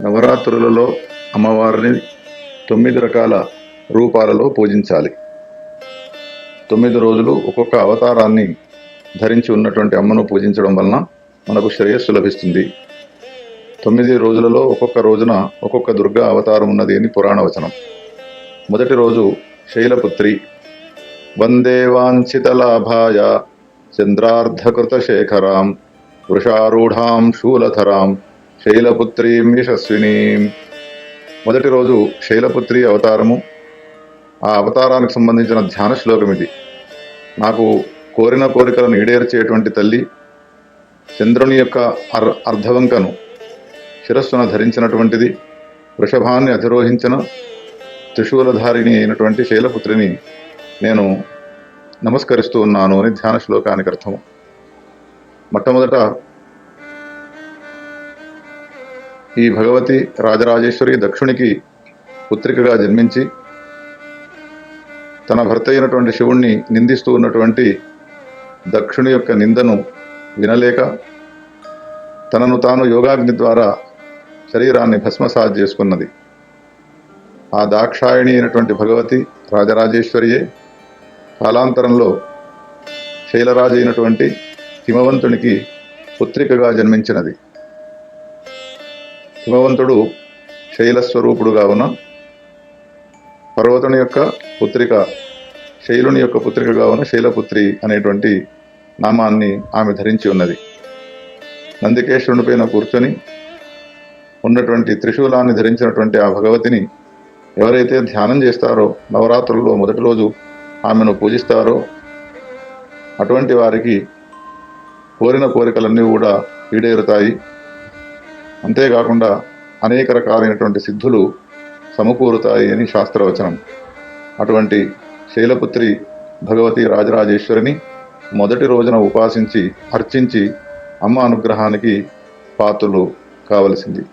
నవరాత్రులలో అమ్మవారిని తొమ్మిది రకాల రూపాలలో పూజించాలి. తొమ్మిది రోజులు ఒక్కొక్క అవతారాన్ని ధరించి ఉన్నటువంటి అమ్మను పూజించడం వలన మనకు శ్రేయస్సు లభిస్తుంది. తొమ్మిది రోజులలో ఒక్కొక్క రోజున ఒక్కొక్క దుర్గా అవతారం ఉన్నది అని పురాణ వచనం. మొదటి రోజు శైలపుత్రి వందేవాంఛితలాభాయ చంద్రార్ధకృత శేఖరాం వృషారూఢాం శూలధరాం శైలపుత్రీం యశస్వినీం. మొదటి రోజు శైలపుత్రి అవతారము. ఆ అవతారానికి సంబంధించిన ధ్యాన శ్లోకం ఇది. నాకు కోరిన కోరికలను ఈడేర్చేటువంటి తల్లి చంద్రుని యొక్క అర్ అర్ధవంకను శిరస్సున ధరించినటువంటిది వృషభాన్ని అధిరోహించిన త్రిశూలధారిణి అయినటువంటి శైలపుత్రిని నేను నమస్కరిస్తూ ఉన్నాను అని ధ్యాన శ్లోకానికి అర్థము. మొట్టమొదట ఈ భగవతి రాజరాజేశ్వరి దక్షునికి పుత్రికగా జన్మించి తన భర్త అయినటువంటి శివుణ్ణి నిందిస్తూ ఉన్నటువంటి దక్షుని యొక్క నిందను వినలేక తనను తాను యోగాగ్ని ద్వారా శరీరాన్ని భస్మసాజ్ చేసుకున్నది. ఆ దాక్షాయణి అయినటువంటి భగవతి రాజరాజేశ్వరియే కాలాంతరంలో శైలరాజు అయినటువంటి హిమవంతునికి పుత్రికగా జన్మించినది. హిమవంతుడు శైలస్వరూపుడు కావున పర్వతుని యొక్క పుత్రిక శైలుని యొక్క పుత్రికగా ఉన్న శైలపుత్రి అనేటువంటి నామాన్ని ఆమె ధరించి ఉన్నది. నందికేశ్వరుని పైన కూర్చొని ఉన్నటువంటి త్రిశూలాన్ని ధరించినటువంటి ఆ భగవతిని ఎవరైతే ధ్యానం చేస్తారో నవరాత్రుల్లో మొదటి రోజు ఆమెను పూజిస్తారో అటువంటి వారికి కోరిన కోరికలన్నీ కూడా ఈడేరుతాయి. అంతేకాకుండా అనేక రకాలైనటువంటి సిద్ధులు సమకూరుతాయి అని శాస్త్రవచనం. అటువంటి శైలపుత్రి భగవతి రాజరాజేశ్వరిని మొదటి రోజున ఉపాసించి అర్చించి అమ్మ అనుగ్రహానికి పాత్రలు కావలసింది.